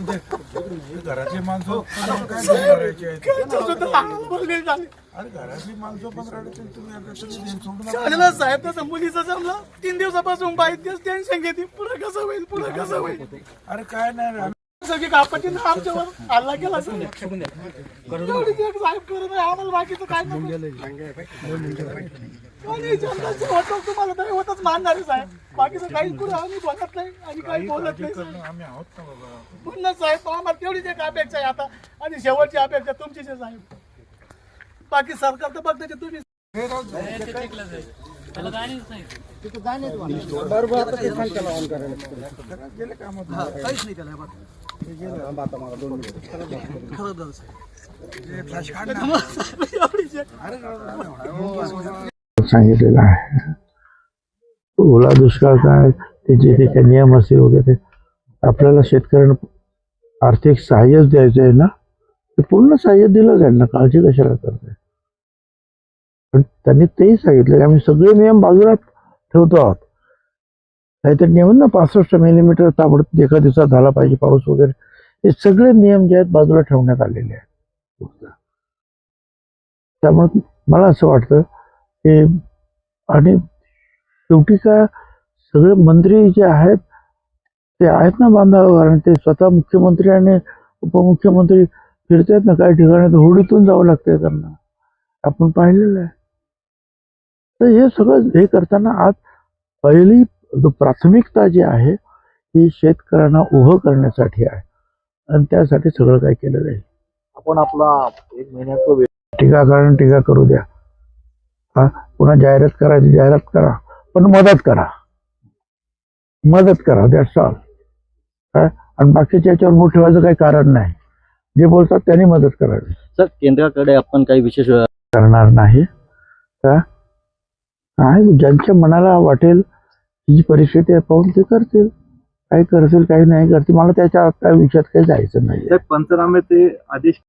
घरातली माणसं काय करायची आहेत? अरे घरातली माणसं पण रडतील तुम्ही आता तुम्ही देऊन सोडू नका. चालेल साहेब तसं मुलीचं जमलं तीन दिवसापासून बाई तेच टेन्शन घेते. पुढे कसं होईल पुढे कसं होईल? अरे काय नाही रे, आम्ही- सगळी कापटीनं आमच्यावर. हल्ला केला एवढी ते साहेब करत आहे. आम्हाला बाकीचं काय आणि जनताचं होतं तुम्हाला तरी होतच मानणारे साहेब. बाकीचं काही कुठं आम्ही बोलत नाही आणि काही बोलत नाही. साहेब. आम्ही आहोत ना बाबा? पुन्हा साहेब आम्हाला तेवढीच एक अपेक्षा आहे आता. आणि शेवटची अपेक्षा तुमचीच आहे साहेब. बाकी सरकार तर बघते तुम्ही सांगितलेलं आहे. ओला दुष्काळ काय त्याचे ते काय नियम असतील वगैरे. आपल्याला शेतकऱ्यांना आर्थिक सहाय्यच द्यायचं आहे ना ते पूर्ण सहाय्य दिलं त्यांना काळजी कशाला करते पण त्यांनी तेही सांगितलं की आम्ही सगळे नियम बाजूला ठेवतो आहोत. काहीतरी नियम ना पासष्ट मिलीमीटर ताबडतोब एका दिवसात झाला पाहिजे पाऊस वगैरे. हे सगळे नियम जे आहेत बाजूला ठेवण्यात आलेले आहेत. त्यामुळे मला असं वाटतं की आणि शेवटी काय सगळे मंत्री जे आहेत ते आहेत ना बांधावर कारण ते स्वतः मुख्यमंत्री आणि उपमुख्यमंत्री फिरतात ना काही ठिकाणी तर होडीतून जावं लागतंय त्यांना. आपण पाहिलेलं आहे. तर हे सगळं हे करताना आज पहिली जो प्राथमिकता जी आहे ही शेतकऱ्यांना उभं करण्यासाठी आहे. आणि त्यासाठी सगळं काय केलं जाईल. आपण आपला एक महिन्याचा टीकाकारण टीका करू द्या. हा? पुन्हा जाहिरात करायची जाहिरात करा. पण मदत करा. मदत करा दॅट्स ऑल काय आणि बाकीच्या याच्यावर मूठ ठेवायचं काही कारण नाही. जे बोलतात त्यांनी मदत करावी. सर केंद्राकडे आपण काही विशेष करणार नाही. का काय ज्यांच्या मनाला वाटेल ही जी परिस्थिती आहे पाहून ते करतील. काही करतील काही नाही करतील. मला त्याच्या त्या विषयात काही जायचं नाही पंचनामे ते आदेश